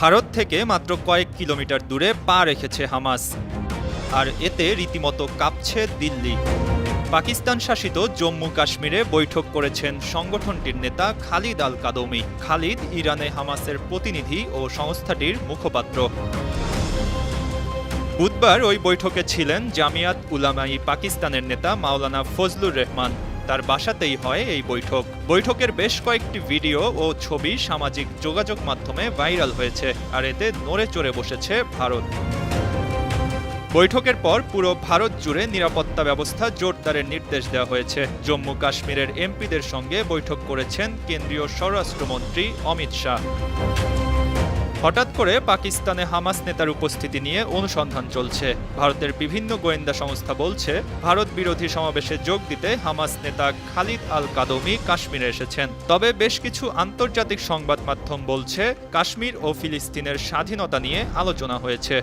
ভারত থেকে মাত্র কয়েক কিলোমিটার দূরে পা রেখেছে হামাস। আর এতে রীতিমতো কাঁপছে দিল্লি। পাকিস্তান শাসিত জম্মু কাশ্মীরে বৈঠক করেছেন সংগঠনটির নেতা খালিদ আল কাদৌমি। খালিদ ইরানে হামাসের প্রতিনিধি ও সংস্থাটির মুখপাত্র। বুধবার ওই বৈঠকে ছিলেন জামিয়াত উলামাই পাকিস্তানের নেতা মাওলানা ফজলুর রহমান। তার বাসাতেই হয় এই বৈঠক। বৈঠকের বেশ কয়েকটি ভিডিও ও ছবি সামাজিক যোগাযোগ মাধ্যমে ভাইরাল হয়েছে, আর এতে নড়ে চড়ে বসেছে ভারত। বৈঠকের পর পুরো ভারত জুড়ে নিরাপত্তা ব্যবস্থা জোরদারের নির্দেশ দেওয়া হয়েছে। জম্মু কাশ্মীরের এমপিদের সঙ্গে বৈঠক করেছেন কেন্দ্রীয় স্বরাষ্ট্রমন্ত্রী অমিত শাহ। হঠাৎ করে পাকিস্তানে হামাস নেতার উপস্থিতি নিয়ে অনুসন্ধান চলছে। ভারতের বিভিন্ন গোয়েন্দা সংস্থা বলছে, ভারত বিরোধী সমাবেশে যোগ দিতে হামাস নেতা খালিদ আল কাদমি কাশ্মীরে এসেছেন। তবে বেশ কিছু আন্তর্জাতিক সংবাদ মাধ্যম বলছে, কাশ্মীর ও ফিলিস্তিনের স্বাধীনতা নিয়ে আলোচনা হয়েছে।